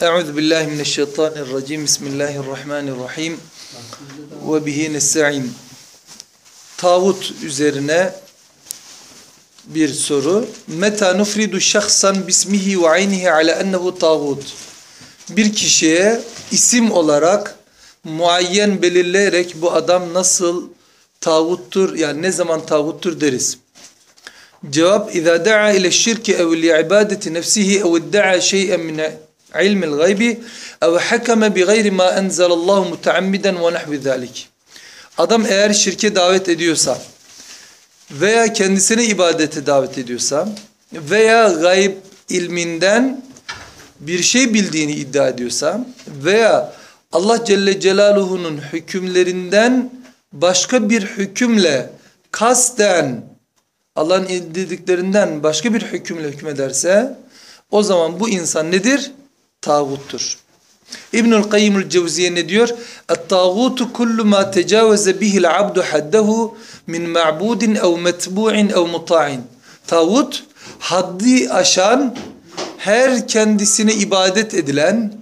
Euzu billahi mineşşeytanirracim. Bismillahirrahmanirrahim. Ve bihi nestaîn. Tağut üzerine bir soru. Meta nufridu şahsan bismihi ve aynihi ala ennehu tağut. Bir kişiye isim olarak muayyen belirleyerek bu adam nasıl tağuttur yani ne zaman tağuttur deriz. Cevap اِذَا دَعَى اِلَى الشِّرْكِ اَوْ لِعِبَادَةِ نَفْسِهِ اَوْ اِدَّعَى شَيْئًا مِنْ عِلْمِ الْغَيْبِ اَوْ حَكَمَ بِغَيْرِ مَا اَنْزَلَ اللّٰهُ مُتَعَمِّدًا وَنَحْوِ ذَٰلِكِ Adam eğer şirke davet ediyorsa veya kendisine ibadete davet ediyorsa veya gayb ilminden bir şey bildiğini iddia ediyorsa veya Allah Celle Celaluhu'nun hükümlerinden başka bir hükümle kasten Allah'ın indirdiklerinden başka bir hükümle hükmederse o zaman bu insan nedir? Tağuttur. İbnül Kayyimül Cevziye ne diyor? Et-tağutu kullu ma tecavüze bihil abdu haddehu min ma'budin ev metbu'in ev muta'in. Tağut haddi aşan her kendisine ibadet edilen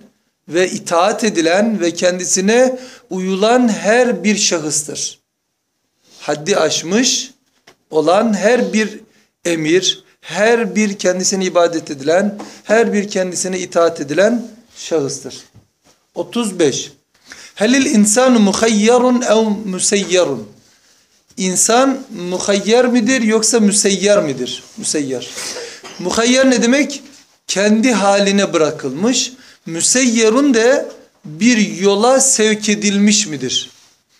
ve itaat edilen ve kendisine uyulan her bir şahıstır. Haddi aşmış olan her bir emir, her bir kendisine ibadet edilen, her bir kendisine itaat edilen şahıstır. 35. Helil insanu muhayyarun ev müseyyarun. İnsan muhayyer midir yoksa müseyyar midir? Müseyyar. Muhayyer ne demek? Kendi haline bırakılmış. Müseyyarun de bir yola sevk edilmiş midir?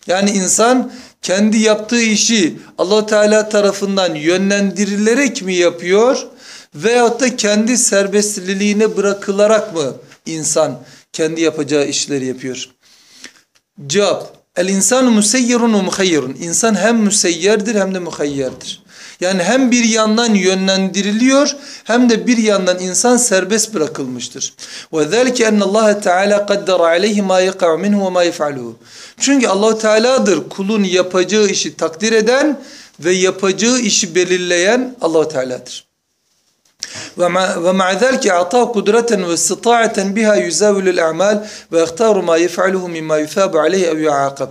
Yani insan kendi yaptığı işi allah Teala tarafından yönlendirilerek mi yapıyor veyahut da kendi serbestliliğine bırakılarak mı insan kendi yapacağı işleri yapıyor? Cevap El insanu museyyirun ve muhayyirun. İnsan hem müseyyerdir hem de muhayyerdir. Yani hem bir yandan yönlendiriliyor hem de bir yandan insan serbest bırakılmıştır. وَذَلِكَ اَنَّ اللّٰهَ تَعَالَى قَدَّرَ عَلَيْهِ مَا يَقَعُ مِنْهُ وَمَا يَفْعَلُهُ Çünkü allah Teala'dır kulun yapacağı işi takdir eden ve yapacağı işi belirleyen allah Teala'dır. ومع ذلك أعطاه قدرة واستطاعة بها يزاول الأعمال ويختار ما يفعله مما يثاب عليه أو يعاقب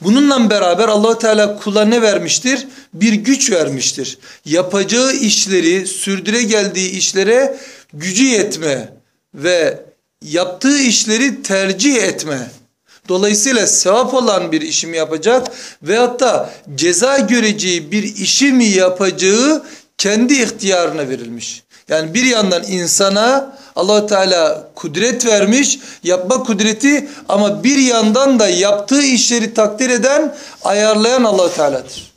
Bununla beraber allah Teala kula ne vermiştir? Bir güç vermiştir. Yapacağı işleri, sürdüre geldiği işlere gücü yetme ve yaptığı işleri tercih etme. Dolayısıyla sevap olan bir işi mi yapacak veyahut da ceza göreceği bir işi mi yapacağı kendi ihtiyarına verilmiş. Yani bir yandan insana allah Teala kudret vermiş, yapma kudreti ama bir yandan da yaptığı işleri takdir eden, ayarlayan allah Teala'dır.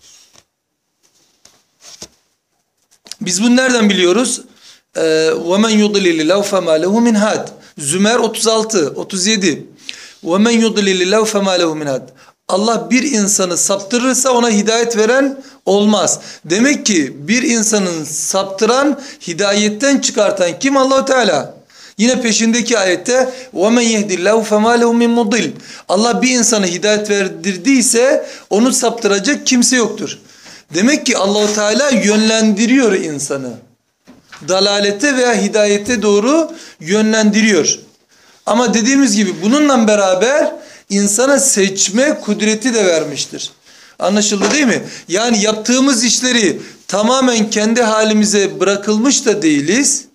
Biz bunu nereden biliyoruz? وَمَنْ يُضْلِلِ لَوْ فَمَا لَهُ مِنْ هَادٍ Zümer 36, 37 وَمَنْ يُضْلِلِ لَوْ فَمَا لَهُ مِنْ هَادٍ Allah bir insanı saptırırsa ona hidayet veren olmaz. Demek ki bir insanın saptıran, hidayetten çıkartan kim Allahu Teala? Yine peşindeki ayette وَمَنْ يَهْدِ اللّٰهُ فَمَا لَهُ مِنْ مُضِلٍ Allah bir insana hidayet verdirdiyse onu saptıracak kimse yoktur. Demek ki Allahu Teala yönlendiriyor insanı. Dalalete veya hidayete doğru yönlendiriyor. Ama dediğimiz gibi bununla beraber insana seçme kudreti de vermiştir. Anlaşıldı değil mi? Yani yaptığımız işleri tamamen kendi halimize bırakılmış da değiliz.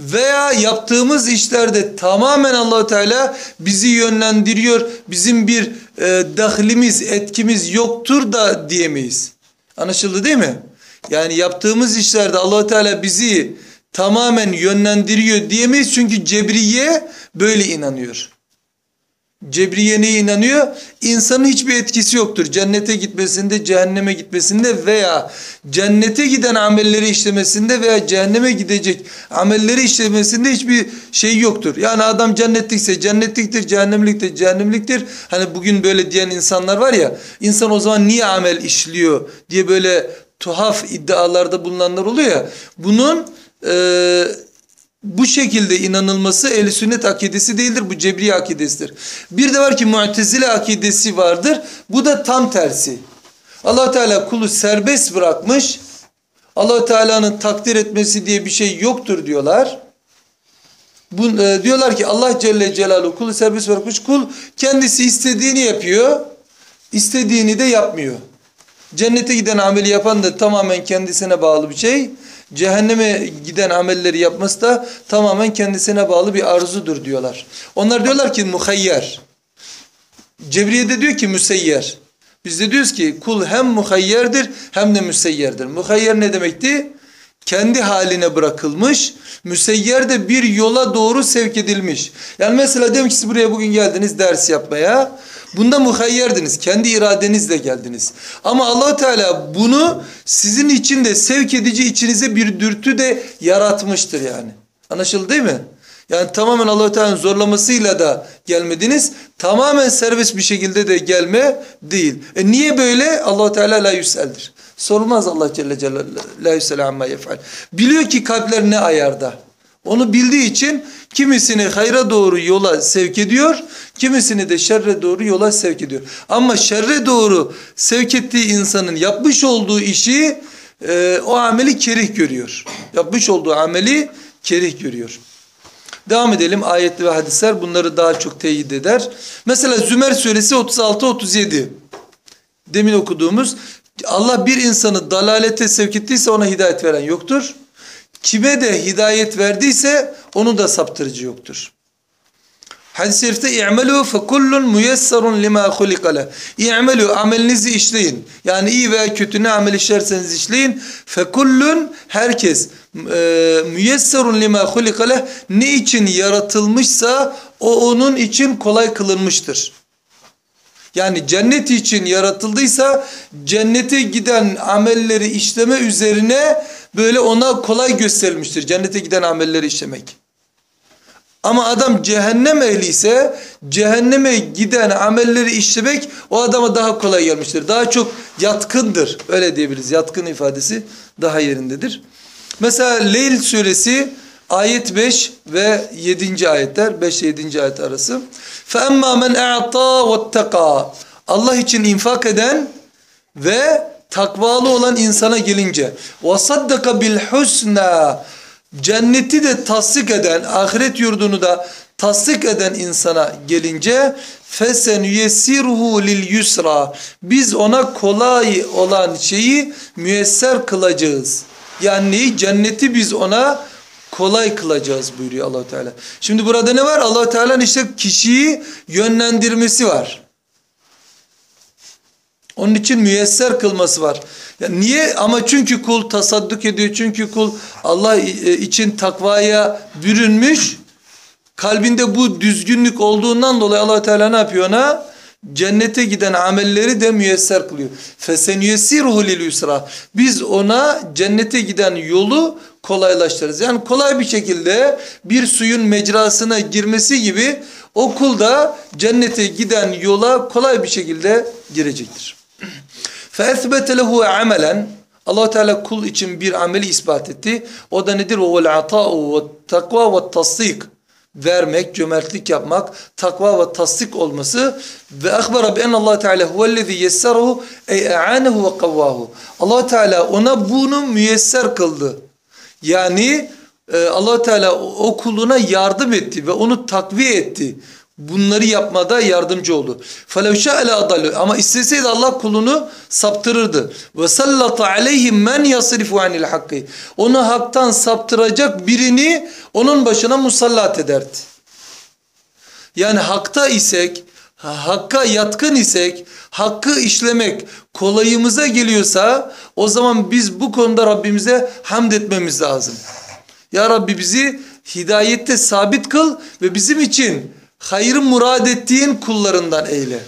Veya yaptığımız işlerde tamamen Allahu Teala bizi yönlendiriyor. Bizim bir e, dahlimiz, etkimiz yoktur da diyemeyiz. Anlaşıldı değil mi? Yani yaptığımız işlerde Allahu Teala bizi tamamen yönlendiriyor diyemeyiz. Çünkü Cebriye böyle inanıyor. Cebriye neye inanıyor? İnsanın hiçbir etkisi yoktur. Cennete gitmesinde, cehenneme gitmesinde veya cennete giden amelleri işlemesinde veya cehenneme gidecek amelleri işlemesinde hiçbir şey yoktur. Yani adam cennetlikse cennetliktir, cehennemliktir, cehennemliktir. Hani bugün böyle diyen insanlar var ya, insan o zaman niye amel işliyor diye böyle tuhaf iddialarda bulunanlar oluyor ya. Bunun eee bu şekilde inanılması ehl sünnet akidesi değildir. Bu cebri akidesidir. Bir de var ki mu'tezile akidesi vardır. Bu da tam tersi. allah Teala kulu serbest bırakmış. Allahu Teala'nın takdir etmesi diye bir şey yoktur diyorlar. Bu, e, diyorlar ki Allah Celle Celaluhu kulu serbest bırakmış. Kul kendisi istediğini yapıyor. istediğini de yapmıyor. Cennete giden ameli yapan da tamamen kendisine bağlı bir şey. Cehenneme giden amelleri yapması da tamamen kendisine bağlı bir arzudur diyorlar. Onlar diyorlar ki muhayyer. Cebriye de diyor ki müseyyer. Biz de diyoruz ki kul hem muhayyerdir hem de müseyyerdir. Muhayyer ne demekti? Kendi haline bırakılmış, müseyyer de bir yola doğru sevk edilmiş. Yani mesela diyelim ki siz buraya bugün geldiniz ders yapmaya. Bunda muhayyerdiniz. Kendi iradenizle geldiniz. Ama allah Teala bunu sizin için de sevk edici içinize bir dürtü de yaratmıştır yani. Anlaşıldı değil mi? Yani tamamen allah Teala'nın zorlamasıyla da gelmediniz. Tamamen serbest bir şekilde de gelme değil. E niye böyle? allah Teala la yüseldir. Sorulmaz Allah Celle Celaluhu la yüsel amma yef'al. Biliyor ki kalpler ne ayarda. Onu bildiği için kimisini hayra doğru yola sevk ediyor, kimisini de şerre doğru yola sevk ediyor. Ama şerre doğru sevk ettiği insanın yapmış olduğu işi e, o ameli kerih görüyor. Yapmış olduğu ameli kerih görüyor. Devam edelim ayetli ve hadisler bunları daha çok teyit eder. Mesela Zümer suresi 36-37 demin okuduğumuz Allah bir insanı dalalete sevk ettiyse ona hidayet veren yoktur. Kime de hidayet verdiyse onu da saptırıcı yoktur. Hadis-i şerifte i'melû fekullun müyesserun lima hulikale. İ'melû amelinizi işleyin. Yani iyi veya kötü ne amel işlerseniz işleyin. Fekullun herkes e, müyesserun lima hulikale ne için yaratılmışsa o onun için kolay kılınmıştır. Yani cennet için yaratıldıysa cennete giden amelleri işleme üzerine böyle ona kolay gösterilmiştir. Cennete giden amelleri işlemek. Ama adam cehennem ehli ise cehenneme giden amelleri işlemek o adama daha kolay gelmiştir. Daha çok yatkındır. Öyle diyebiliriz. Yatkın ifadesi daha yerindedir. Mesela Leyl suresi ayet 5 ve 7. ayetler 5 ile 7. ayet arası. فَاَمَّا مَنْ اَعْطَى وَاتَّقَى Allah için infak eden ve takvalı olan insana gelince وَصَدَّقَ بِالْحُسْنَى Cenneti de tasdik eden, ahiret yurdunu da tasdik eden insana gelince fesen yesirhu lil yusra biz ona kolay olan şeyi müyesser kılacağız. Yani cenneti biz ona kolay kılacağız buyuruyor Allah Teala. Şimdi burada ne var? Allah Teala'nın işte kişiyi yönlendirmesi var. Onun için müyesser kılması var. Yani niye? Ama çünkü kul tasadduk ediyor. Çünkü kul Allah e, için takvaya bürünmüş. Kalbinde bu düzgünlük olduğundan dolayı allah Teala ne yapıyor ona? Cennete giden amelleri de müyesser kılıyor. فَسَنْيَسِرُهُ لِلْيُسْرَى Biz ona cennete giden yolu kolaylaştırırız. Yani kolay bir şekilde bir suyun mecrasına girmesi gibi o kul da cennete giden yola kolay bir şekilde girecektir. فَاَثْبَتَ لَهُ عَمَلًا allah Teala kul için bir ameli ispat etti. O da nedir? وَوَالْعَطَاءُ وَالتَّقْوَى وَالتَّصْدِيقُ vermek, cömertlik yapmak, takva ve tasdik olması ve akbara bi enne Allah Teala huvellezî yesserahu ey e'anehu ve kavvahu. Allah Teala ona bunu müyesser kıldı. Yani e, Allah Teala o kuluna yardım etti ve onu takviye etti. bunları yapmada yardımcı oldu. Felevşa ele adalı ama isteseydi Allah kulunu saptırırdı. Ve sallata aleyhim men yasrifu anil hakkı. Onu haktan saptıracak birini onun başına musallat ederdi. Yani hakta isek, hakka yatkın isek, hakkı işlemek kolayımıza geliyorsa o zaman biz bu konuda Rabbimize hamd etmemiz lazım. Ya Rabbi bizi hidayette sabit kıl ve bizim için hayrı murad ettiğin kullarından eyle.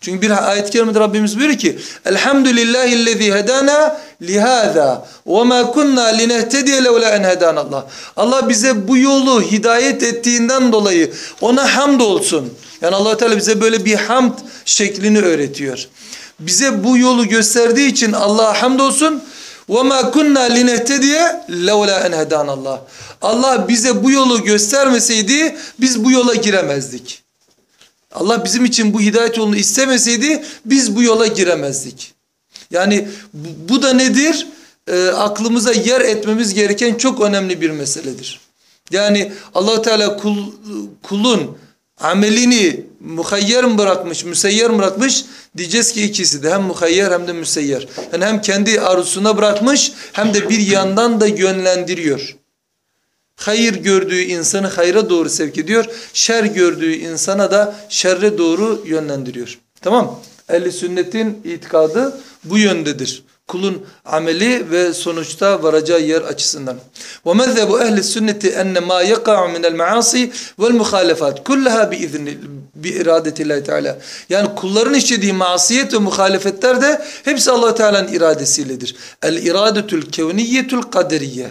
Çünkü bir ayet-i kerimede Rabbimiz buyuruyor ki Elhamdülillahillezî hedâna lihâzâ ve mâ kunnâ linehtediye levlâ en hedânallah. Allah bize bu yolu hidayet ettiğinden dolayı ona hamd olsun. Yani allah Teala bize böyle bir hamd şeklini öğretiyor. Bize bu yolu gösterdiği için Allah'a hamd olsun. وَمَا كُنَّا لِنَهْتَدِيَ لَوْلَا اَنْ هَدَانَ Allah. Allah bize bu yolu göstermeseydi biz bu yola giremezdik. Allah bizim için bu hidayet yolunu istemeseydi biz bu yola giremezdik. Yani bu, bu da nedir? e, aklımıza yer etmemiz gereken çok önemli bir meseledir. Yani allah Teala kul, kulun amelini muhayyer mi bırakmış, müseyyer mi bırakmış? Diyeceğiz ki ikisi de hem muhayyer hem de müseyyer. Yani hem kendi arzusuna bırakmış hem de bir yandan da yönlendiriyor. Hayır gördüğü insanı hayra doğru sevk ediyor. Şer gördüğü insana da şerre doğru yönlendiriyor. Tamam Ehli sünnetin itikadı bu yöndedir kulun ameli ve sonuçta varacağı yer açısından. Ve mezhebu ehli sünneti enne ma yaka'u minel maasi vel muhalefat kullaha bi izni bi iradetillahi teala. Yani kulların işlediği masiyet ve muhalefetler de hepsi Allah Teala'nın iradesiyledir. El iradetül kevniyetul kaderiye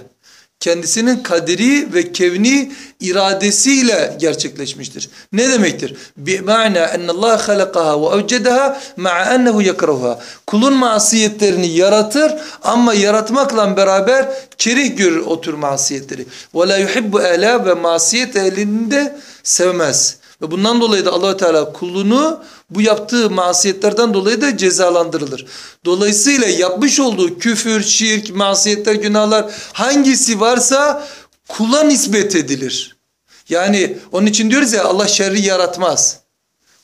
kendisinin kaderi ve kevni iradesiyle gerçekleşmiştir. Ne demektir? Bima'na ennallah halakaha ve evcedaha ma'a ennehu yakrahuha. Kulun masiyetlerini yaratır ama yaratmakla beraber kerih görür o tür masiyetleri. Ve la yuhibbu ve masiyet ehlini de sevmez. Ve bundan dolayı da allah Teala kulunu bu yaptığı masiyetlerden dolayı da cezalandırılır. Dolayısıyla yapmış olduğu küfür, şirk, masiyetler, günahlar hangisi varsa kula nispet edilir. Yani onun için diyoruz ya Allah şerri yaratmaz.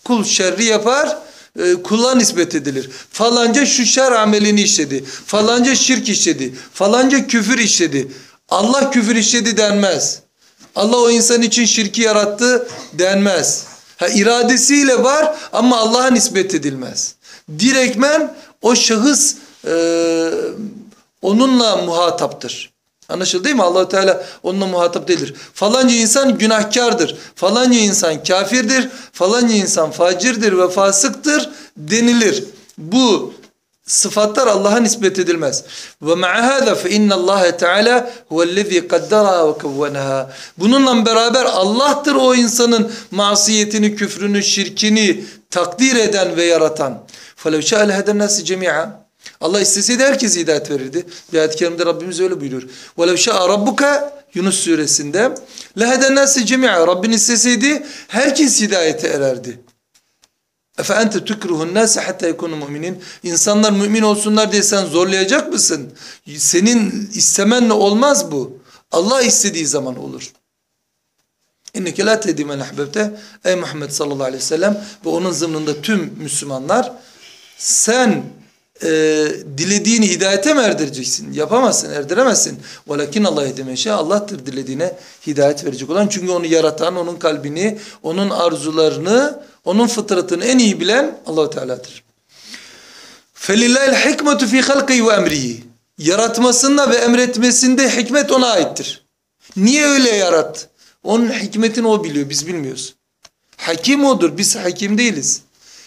Kul şerri yapar, e, kula nispet edilir. Falanca şu şer amelini işledi. Falanca şirk işledi. Falanca küfür işledi. Allah küfür işledi denmez. Allah o insan için şirki yarattı denmez. Ha, iradesiyle var ama Allah'a nispet edilmez. Direkmen o şahıs e, onunla muhataptır. Anlaşıldı değil mi? allah Teala onunla muhatap değildir. Falanca insan günahkardır. Falanca insan kafirdir. Falanca insan facirdir ve fasıktır denilir. Bu sıfatlar Allah'a nispet edilmez. Ve ma'a hâzâ fe innallâhe teâlâ huvellezî kaddaraha ve kevveneha. Bununla beraber Allah'tır o insanın masiyetini, küfrünü, şirkini takdir eden ve yaratan. فَلَوْ شَاءَ لَهَدَ النَّاسِ جَمِيعًا Allah isteseydi herkese hidayet verirdi. Bir ayet-i kerimde Rabbimiz öyle buyuruyor. وَلَوْ شَاءَ رَبُّكَ Yunus suresinde لَهَدَ النَّاسِ جَمِيعًا Rabbin isteseydi herkes hidayete ererdi. Efente tukruhun nase hatta yekunu müminin. İnsanlar mümin olsunlar diye sen zorlayacak mısın? Senin istemenle olmaz bu. Allah istediği zaman olur. İnneke la tehdi men. Ey Muhammed sallallahu aleyhi ve sellem ve onun zımnında tüm Müslümanlar sen e, dilediğini hidayete mi erdireceksin? Yapamazsın, erdiremezsin. Velakin Allah edemeşe Allah'tır dilediğine hidayet verecek olan. Çünkü onu yaratan, onun kalbini, onun arzularını, onun fıtratını en iyi bilen Allahu Teala'dır. Felillahil hikmetu fi halqi ve emrihi. Yaratmasında ve emretmesinde hikmet ona aittir. Niye öyle yarat? Onun hikmetini o biliyor, biz bilmiyoruz. Hakim odur, biz hakim değiliz.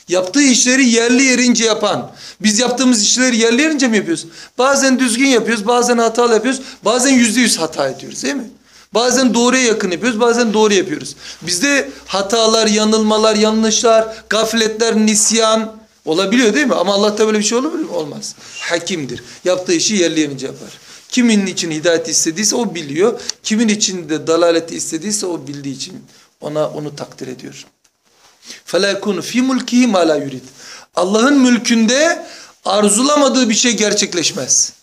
Yaptığı işleri yerli yerince yapan. Biz yaptığımız işleri yerli yerince mi yapıyoruz? Bazen düzgün yapıyoruz, bazen hatalı yapıyoruz, bazen yüzde yüz hata ediyoruz değil mi? Bazen doğruya yakın yapıyoruz, bazen doğru yapıyoruz. Bizde hatalar, yanılmalar, yanlışlar, gafletler, nisyan olabiliyor değil mi? Ama Allah'ta böyle bir şey olur mu? Olmaz. Hakimdir. Yaptığı işi yerli yerince yapar. Kimin için hidayet istediyse o biliyor. Kimin için de dalaleti istediyse o bildiği için ona onu takdir ediyor. فَلَا يَكُونُ ف۪ي مُلْكِهِ مَا لَا يُرِيدُ Allah'ın mülkünde arzulamadığı bir şey gerçekleşmez.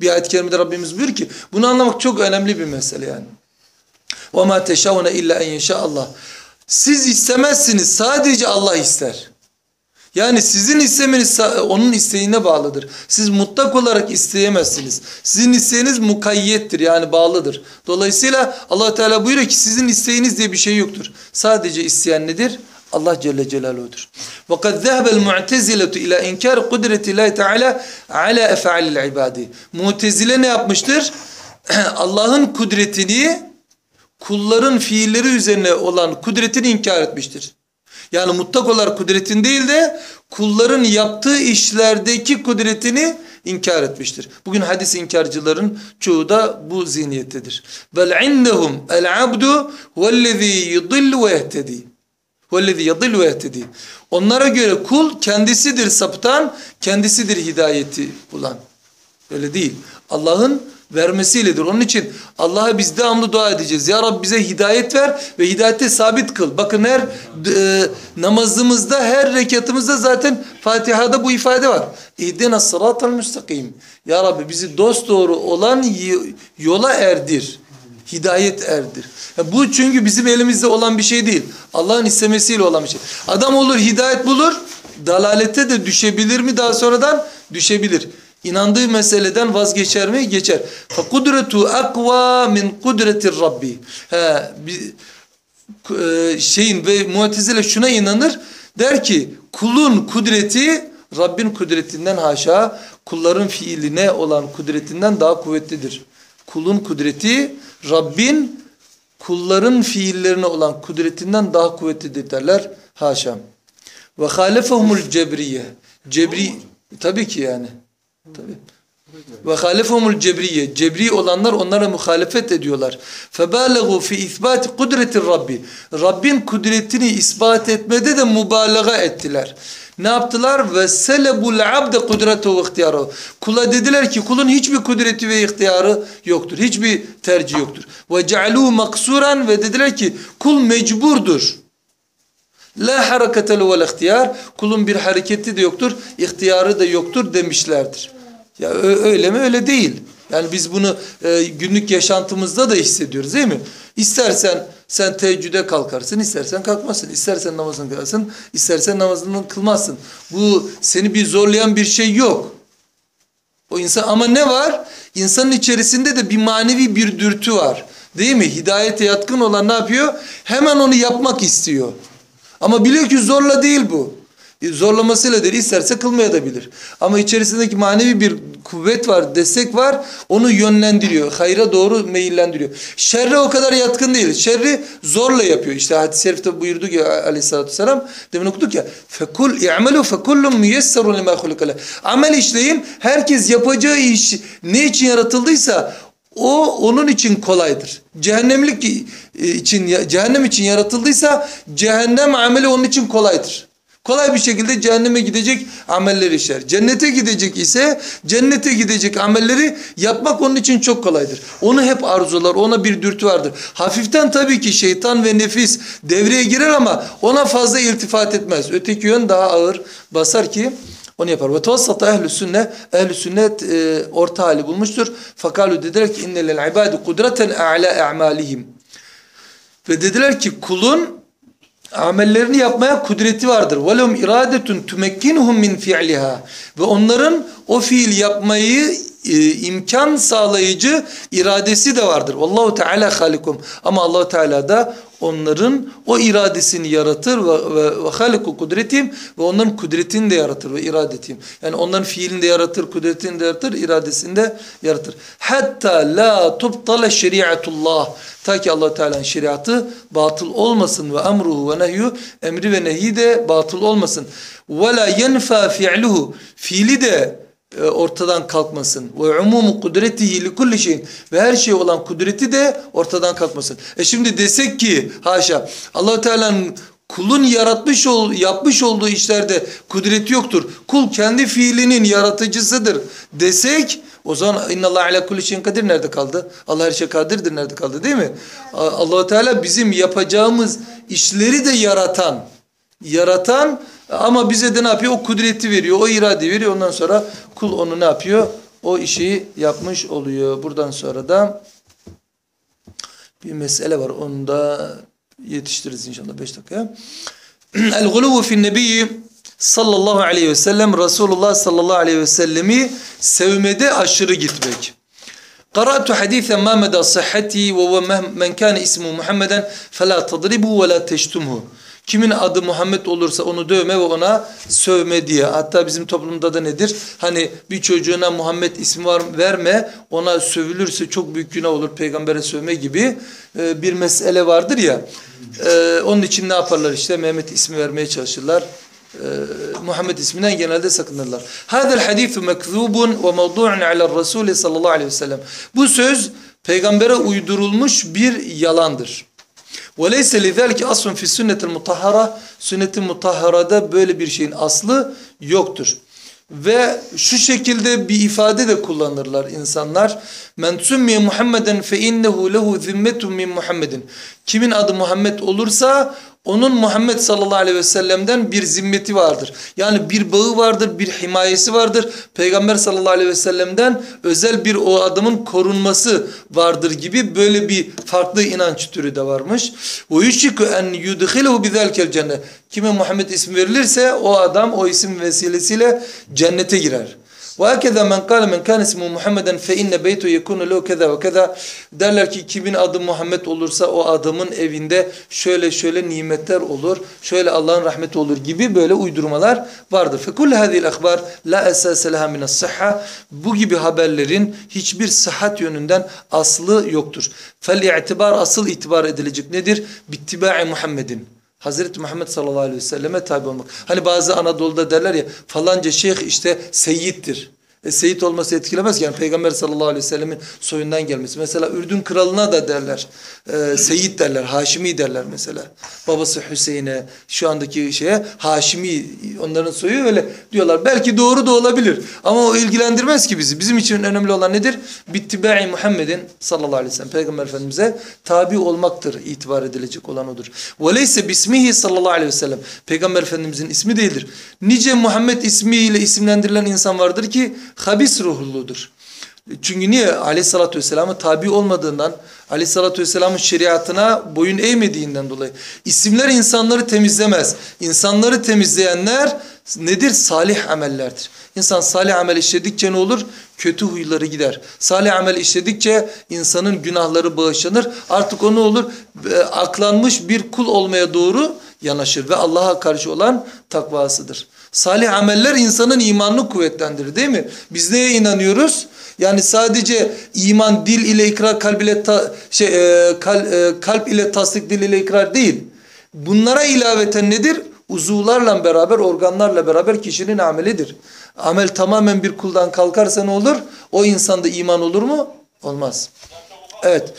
Bir ayet-i kerimede Rabbimiz buyuruyor ki bunu anlamak çok önemli bir mesele yani. وَمَا تَشَوْنَ اِلَّا اَنْ يَشَاءَ Allah. Siz istemezsiniz sadece Allah ister. Yani sizin istemeniz onun isteğine bağlıdır. Siz mutlak olarak isteyemezsiniz. Sizin isteğiniz mukayyettir yani bağlıdır. Dolayısıyla allah Teala buyuruyor ki sizin isteğiniz diye bir şey yoktur. Sadece isteyen nedir? Allah Celle Celaluhu'dur. وَقَدْ ذَهَبَ الْمُعْتَزِلَةُ اِلَى اِنْكَارِ قُدْرَةِ اللّٰهِ تَعَالَى عَلَى اَفْعَالِ الْعِبَادِ Mu'tezile ne yapmıştır? Allah'ın kudretini kulların fiilleri üzerine olan kudretini inkar etmiştir. Yani mutlak olarak kudretin değil de kulların yaptığı işlerdeki kudretini inkar etmiştir. Bugün hadis inkarcıların çoğu da bu zihniyettedir. Vel indehum el abdu vellezî yudillu ve yehtedî. Yudillu ve yehtedî. Onlara göre kul kendisidir sapıtan, kendisidir hidayeti bulan. Öyle değil. Allah'ın vermesiyledir. Onun için Allah'a biz devamlı dua edeceğiz. Ya Rabbi bize hidayet ver ve hidayette sabit kıl. Bakın her e, namazımızda her rekatımızda zaten Fatiha'da bu ifade var. İhdina sıratal müstakim. Ya Rabbi bizi dost doğru olan yola erdir. Hidayet erdir. Yani bu çünkü bizim elimizde olan bir şey değil. Allah'ın istemesiyle olan bir şey. Adam olur hidayet bulur. Dalalete de düşebilir mi daha sonradan? Düşebilir. İnandığı meseleden vazgeçer mi? Geçer. فَقُدْرَةُ اَقْوَى min قُدْرَةِ Rabbi. He, bir, e, şeyin ve muatezile şuna inanır. Der ki kulun kudreti Rabbin kudretinden haşa kulların fiiline olan kudretinden daha kuvvetlidir. Kulun kudreti Rabbin kulların fiillerine olan kudretinden daha kuvvetlidir derler. Haşa. Ve halefehumul cebriye. Cebri tabii ki yani. Tabii. Ve halefehumul cebriye. Cebri olanlar onlara muhalefet ediyorlar. Febâlegû fi isbâti kudretir Rabbi. Rabbin kudretini ispat etmede de mübalağa ettiler. Ne yaptılar? Ve selebul abde kudretu ve ihtiyarı. Kula dediler ki kulun hiçbir kudreti ve ihtiyarı yoktur. Hiçbir tercih yoktur. Ve cealû maksuran ve dediler ki kul mecburdur. La hareketelu vel ihtiyar. Kulun bir hareketi de yoktur, ihtiyarı da yoktur demişlerdir. Ya öyle mi? Öyle değil. Yani biz bunu e, günlük yaşantımızda da hissediyoruz değil mi? İstersen sen teheccüde kalkarsın, istersen kalkmazsın. İstersen namazını kılarsın, istersen namazını kılmazsın. Bu seni bir zorlayan bir şey yok. O insan ama ne var? İnsanın içerisinde de bir manevi bir dürtü var. Değil mi? Hidayete yatkın olan ne yapıyor? Hemen onu yapmak istiyor. Ama biliyor ki zorla değil bu. Zorlamasıyla değil isterse kılmaya da bilir. Ama içerisindeki manevi bir kuvvet var, destek var. Onu yönlendiriyor. Hayra doğru meyillendiriyor. Şerre o kadar yatkın değil. Şerri zorla yapıyor. İşte hadis-i şerifte buyurdu ki aleyhissalatü vesselam. Demin okuduk ya. Fekul i'melu fekullum müyesserun lima hulikale. Amel işleyin. Herkes yapacağı iş ne için yaratıldıysa o onun için kolaydır. Cehennemlik için cehennem için yaratıldıysa cehennem ameli onun için kolaydır. Kolay bir şekilde cehenneme gidecek amelleri işler. Cennete gidecek ise cennete gidecek amelleri yapmak onun için çok kolaydır. Onu hep arzular, ona bir dürtü vardır. Hafiften tabii ki şeytan ve nefis devreye girer ama ona fazla iltifat etmez. Öteki yön daha ağır basar ki onu yapar. Ve tevassata ehl-i sünnet, ehl sünnet e, orta hali bulmuştur. Fakalu dediler ki innelel ibadu kudreten a'la a'malihim. Ve dediler ki kulun amellerini yapmaya kudreti vardır. وَلَهُمْ اِرَادَةٌ تُمَكِّنُهُمْ min fi'liha Ve onların o fiil yapmayı e, imkan sağlayıcı iradesi de vardır. Allahu Teala halikum. Ama Allahu Teala da onların o iradesini yaratır ve ve, ve haliku kudretim ve onların kudretini de yaratır ve iradetim. Yani onların fiilini de yaratır, kudretini de yaratır, iradesini de yaratır. Hatta la tubtala şeriatullah. Ta ki Allah Teala'nın şeriatı batıl olmasın ve emruhu ve nehyu emri ve nehi de batıl olmasın. Ve la yenfa fi'luhu. Fiili de ortadan kalkmasın. Ve umumu kudretihi li kulli şeyin ve her şey olan kudreti de ortadan kalkmasın. E şimdi desek ki haşa Allah Teala'nın kulun yaratmış ol, yapmış olduğu işlerde kudreti yoktur. Kul kendi fiilinin yaratıcısıdır desek o zaman innallah ala kulli şeyin kadir nerede kaldı? Allah her şey kadirdir nerede kaldı değil mi? Allah Teala bizim yapacağımız işleri de yaratan yaratan ama bize de ne yapıyor? O kudreti veriyor, o irade veriyor. Ondan sonra kul onu ne yapıyor? O işi yapmış oluyor. Buradan sonra da bir mesele var. Onu da yetiştiririz inşallah 5 dakika. El-guluvu fin nebiyyi sallallahu aleyhi ve sellem Resulullah sallallahu aleyhi ve sellemi sevmede aşırı gitmek. قرأت حديثا ما مدى صحتي وهو من كان اسمه محمدا فلا تضربه ولا تشتمه Kimin adı Muhammed olursa onu dövme ve ona sövme diye. Hatta bizim toplumda da nedir? Hani bir çocuğuna Muhammed ismi var verme ona sövülürse çok büyük günah olur peygambere sövme gibi e, bir mesele vardır ya. E, onun için ne yaparlar işte Mehmet ismi vermeye çalışırlar. E, Muhammed isminden genelde sakınırlar. Hadal hadithu mekzubun ve mevdu'un ala Resulü sallallahu aleyhi ve sellem. Bu söz peygambere uydurulmuş bir yalandır. Ve leyse lizelike aslun fi sünnetil mutahhara. Sünnetin mutahharada böyle bir şeyin aslı yoktur. Ve şu şekilde bir ifade de kullanırlar insanlar. Men summiye Muhammeden fe innehu lehu zimmetun min Muhammedin. Kimin adı Muhammed olursa onun Muhammed sallallahu aleyhi ve sellem'den bir zimmeti vardır. Yani bir bağı vardır, bir himayesi vardır. Peygamber sallallahu aleyhi ve sellem'den özel bir o adamın korunması vardır gibi böyle bir farklı inanç türü de varmış. Yüşiku en yudhilehu bizalkel cennet. Kime Muhammed ismi verilirse o adam o isim vesilesiyle cennete girer. وهكذا men قال men كان اسمه Muhammeden fe inne beytu yekunu lehu keza ve keza derler ki kimin adı Muhammed olursa o adamın evinde şöyle şöyle nimetler olur. Şöyle Allah'ın rahmeti olur gibi böyle uydurmalar vardır. Fe kullu hadhihi ahbar la esase leha min sihha bu gibi haberlerin hiçbir sıhhat yönünden aslı yoktur. Fel i'tibar asıl itibar edilecek nedir? Bittiba'i Muhammedin. Hazreti Muhammed sallallahu aleyhi ve selleme tabi olmak. Hani bazı Anadolu'da derler ya falanca şeyh işte seyyittir. E, seyit olması etkilemez ki. Yani Peygamber sallallahu aleyhi ve sellemin soyundan gelmesi. Mesela Ürdün kralına da derler. E, seyit derler. Haşimi derler mesela. Babası Hüseyin'e şu andaki şeye Haşimi onların soyu öyle diyorlar. Belki doğru da olabilir. Ama o ilgilendirmez ki bizi. Bizim için önemli olan nedir? Bittibai Muhammedin sallallahu aleyhi ve sellem. Peygamber Efendimiz'e tabi olmaktır. itibar edilecek olan odur. Veleyse bismihi sallallahu aleyhi ve sellem. Peygamber Efendimiz'in ismi değildir. Nice Muhammed ismiyle isimlendirilen insan vardır ki habis ruhludur. Çünkü niye? Aleyhissalatü vesselam'a tabi olmadığından, aleyhissalatü vesselamın şeriatına boyun eğmediğinden dolayı. İsimler insanları temizlemez. İnsanları temizleyenler nedir? Salih amellerdir. İnsan salih amel işledikçe ne olur? Kötü huyları gider. Salih amel işledikçe insanın günahları bağışlanır. Artık o ne olur? Aklanmış bir kul olmaya doğru yanaşır ve Allah'a karşı olan takvasıdır. Salih ameller insanın imanını kuvvetlendirir değil mi? Biz neye inanıyoruz? Yani sadece iman dil ile ikrar kalp ile ta, şey e, kal, e, kalp ile tasdik dil ile ikrar değil. Bunlara ilaveten nedir? Uzuvlarla beraber organlarla beraber kişinin amelidir. Amel tamamen bir kuldan kalkarsa ne olur? O insanda iman olur mu? Olmaz. Evet.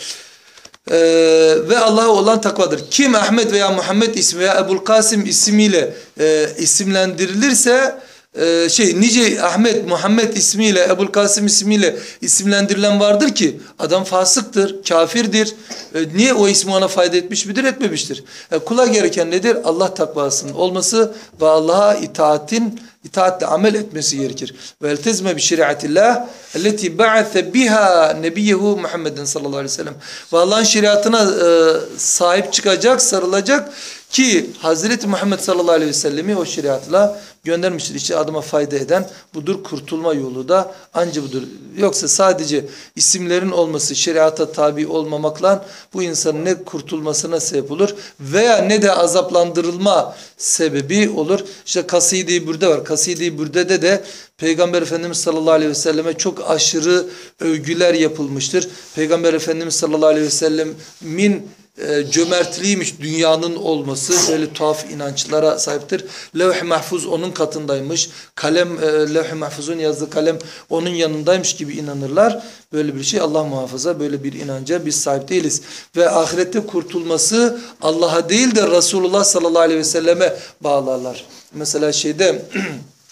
Ee, ve Allah'a olan takvadır. Kim Ahmet veya Muhammed ismi veya Ebul Kasım ismiyle e, isimlendirilirse e, şey nice Ahmet Muhammed ismiyle Ebul Kasım ismiyle isimlendirilen vardır ki adam fasıktır, kafirdir. E, niye o ismi ona fayda etmiş midir, etmemiştir. E, kula gereken nedir? Allah takvasının olması ve Allah'a itaatin itaatle amel etmesi gerekir. Ve eltezme bi şeriatillah elleti ba'athe biha nebiyyehu Muhammeden sallallahu aleyhi ve sellem. Ve Allah'ın şeriatına e, sahip çıkacak, sarılacak ki Hazreti Muhammed sallallahu aleyhi ve sellemi o şeriatla göndermiştir. İşte adıma fayda eden budur. Kurtulma yolu da anca budur. Yoksa sadece isimlerin olması, şeriata tabi olmamakla bu insanın ne kurtulmasına sebep olur veya ne de azaplandırılma sebebi olur. İşte Kaside-i Bürde var. Kaside-i Bürde'de de Peygamber Efendimiz sallallahu aleyhi ve selleme çok aşırı övgüler yapılmıştır. Peygamber Efendimiz sallallahu aleyhi ve sellemin e, cömertliğiymiş dünyanın olması böyle tuhaf inançlara sahiptir. Levh-i mahfuz onun katındaymış. Kalem e, levh-i mahfuzun yazdığı kalem onun yanındaymış gibi inanırlar. Böyle bir şey Allah muhafaza böyle bir inanca biz sahip değiliz. Ve ahirette kurtulması Allah'a değil de Resulullah sallallahu aleyhi ve selleme bağlarlar. Mesela şeyde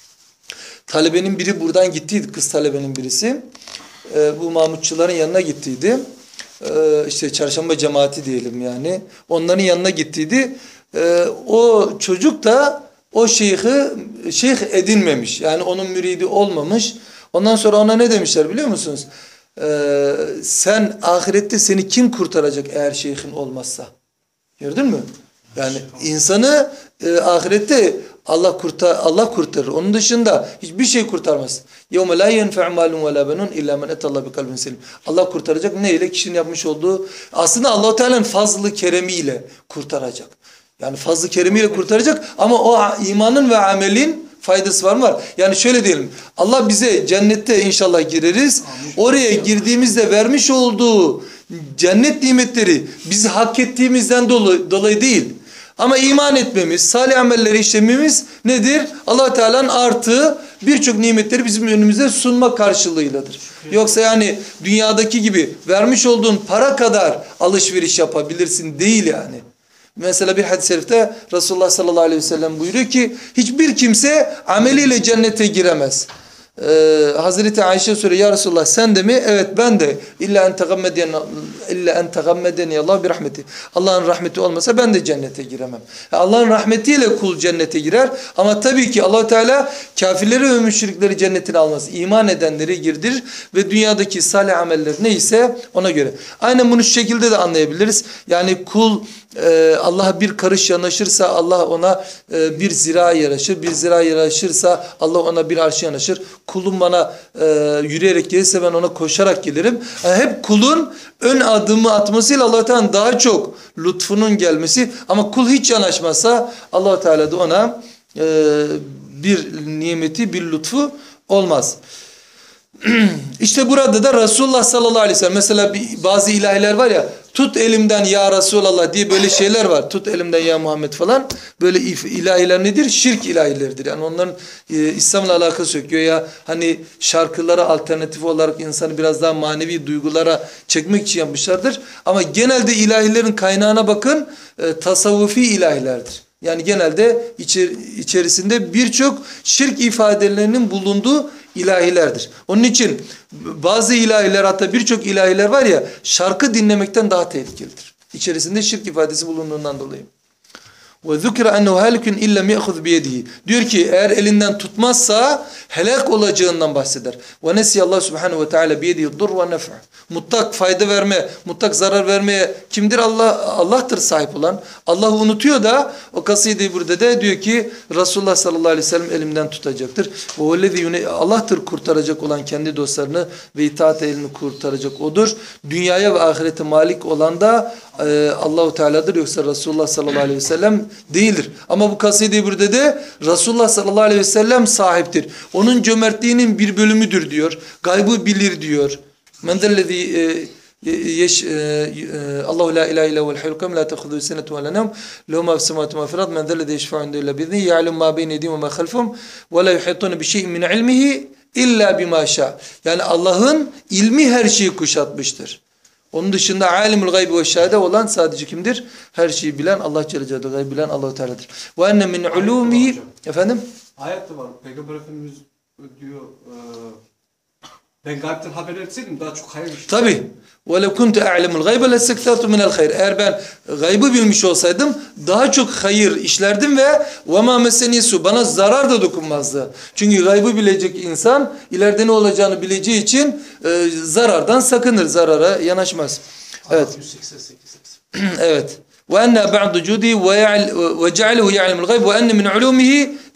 talebenin biri buradan gittiydi kız talebenin birisi. E, bu Mahmutçuların yanına gittiydi işte çarşamba cemaati diyelim yani onların yanına gittiydi. Ee, o çocuk da o şeyhi şeyh edinmemiş. Yani onun müridi olmamış. Ondan sonra ona ne demişler biliyor musunuz? Ee, sen ahirette seni kim kurtaracak eğer şeyhin olmazsa? Gördün mü? Yani insanı e, ahirette Allah kurtar Allah kurtarır. Onun dışında hiçbir şey kurtarmaz. Yevme la yenfe'u malun ve la benun illa men etallah bi kalbin selim. Allah kurtaracak ne ile kişinin yapmış olduğu aslında Allahu Teala'nın fazlı keremiyle kurtaracak. Yani fazlı keremiyle kurtaracak ama o imanın ve amelin faydası var mı var? Yani şöyle diyelim. Allah bize cennette inşallah gireriz. Oraya girdiğimizde vermiş olduğu cennet nimetleri biz hak ettiğimizden dolayı, dolayı değil. Ama iman etmemiz, salih amelleri işlememiz nedir? allah Teala'nın artığı birçok nimetleri bizim önümüze sunma karşılığıyladır. Yoksa yani dünyadaki gibi vermiş olduğun para kadar alışveriş yapabilirsin değil yani. Mesela bir hadis-i şerifte Resulullah sallallahu aleyhi ve sellem buyuruyor ki hiçbir kimse ameliyle cennete giremez. Ee, Hazreti Ayşe soruyor ya Resulullah sen de mi? Evet ben de. İlla en tegammeden illa en tegammedeni Allah bir rahmeti. Allah'ın rahmeti olmasa ben de cennete giremem. Allah'ın rahmetiyle kul cennete girer ama tabii ki Allah Teala kafirleri ve müşrikleri cennetine almaz. İman edenleri girdir ve dünyadaki salih ameller neyse ona göre. Aynen bunu şu şekilde de anlayabiliriz. Yani kul e, Allah'a bir karış yanaşırsa Allah ona e, bir zira yanaşır. Bir zira yanaşırsa Allah ona bir arş yanaşır. Kulum bana e, yürüyerek gelirse ben ona koşarak gelirim. Yani hep kulun ön adımı atmasıyla allah Teala daha çok lütfunun gelmesi. Ama kul hiç yanaşmazsa allah Teala da ona e, bir nimeti, bir lütfu olmaz. İşte burada da Resulullah sallallahu aleyhi ve sellem mesela bazı ilahiler var ya tut elimden ya Resulallah diye böyle şeyler var. Tut elimden ya Muhammed falan. Böyle ilahiler nedir? Şirk ilahileridir. Yani onların e, İslam'la alakası yok. Ya hani şarkılara alternatif olarak insanı biraz daha manevi duygulara çekmek için yapmışlardır. Ama genelde ilahilerin kaynağına bakın e, tasavvufi ilahilerdir. Yani genelde içer, içerisinde birçok şirk ifadelerinin bulunduğu ilahilerdir. Onun için bazı ilahiler hatta birçok ilahiler var ya şarkı dinlemekten daha tehlikelidir. İçerisinde şirk ifadesi bulunduğundan dolayı. Ve zukira ennehu halikun illa mi'khuz biyedihi. Diyor ki eğer elinden tutmazsa helak olacağından bahseder. Ve nesiye Allah subhanahu ve teala biyedihi dur ve nef'a. Mutlak fayda verme, mutlak zarar vermeye kimdir? Allah Allah'tır sahip olan. Allah'ı unutuyor da o kaside burada da diyor ki Resulullah sallallahu aleyhi ve sellem elimden tutacaktır. Ve vellezî yune- Allah'tır kurtaracak olan kendi dostlarını ve itaat elini kurtaracak odur. Dünyaya ve ahirete malik olan da e, Allahu Teala'dır yoksa Resulullah sallallahu aleyhi ve sellem değildir. Ama bu kaside burada de Resulullah sallallahu aleyhi ve sellem sahiptir. Onun cömertliğinin bir bölümüdür diyor. Gaybı bilir diyor. Men zellezî e, yeş e, e, Allahu la ilahe illa huvel hayyul kayyum la ta'khudhuhu sinetun ve la nevm lehu ma fis semawati ve ma fil ard men zellezî yeşfa'u indehu illa bi'izni ya'lemu ma beyne yeydihim ve ma khalfahum ve la yuhitun bi şey'in min ilmihi illa bima şa. Yani Allah'ın ilmi her şeyi kuşatmıştır. Onun dışında alimul gaybi ve şehade olan sadece kimdir? Her şeyi bilen Allah Celle Celaluhu gaybi bilen Allah Teala'dır. Ve enne min ulumihi efendim Ayette var. Peygamber Efendimiz diyor e, ben gaybden haber etseydim daha çok hayır işler. Tabi. وَلَوْ كُنْتُ اَعْلَمُ الْغَيْبَ لَسَّكْتَرْتُ مِنَ الْخَيْرِ Eğer ben gaybı bilmiş olsaydım daha çok hayır işlerdim ve وَمَا مَسَنِي su Bana zarar da dokunmazdı. Çünkü gaybı bilecek insan ileride ne olacağını bileceği için e, zarardan sakınır. Zarara yanaşmaz. Evet. 188. evet. وأن بعض جودي ويعل- وجعله يعلم الغيب وأن من علومه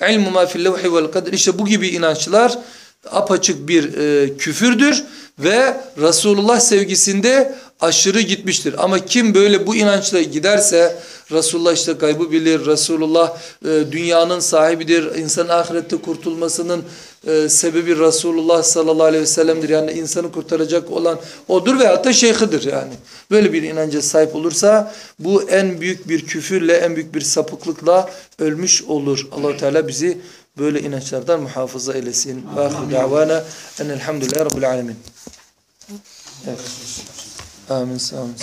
علم ما في اللوح والقدر. İşte bu gibi inançlar apaçık bir e, küfürdür ve Resulullah sevgisinde aşırı gitmiştir. Ama kim böyle bu inançla giderse Resulullah işte gaybı bilir. Resulullah e, dünyanın sahibidir. İnsanın ahirette kurtulmasının e, sebebi Resulullah sallallahu aleyhi ve sellem'dir. Yani insanı kurtaracak olan odur ve hatta şeyhidir yani. Böyle bir inanca sahip olursa bu en büyük bir küfürle, en büyük bir sapıklıkla ölmüş olur. allah Teala bizi böyle inançlardan muhafaza eylesin. Ve ahiru da'vana enelhamdülillahi rabbil alemin. Evet. Amin. Amin.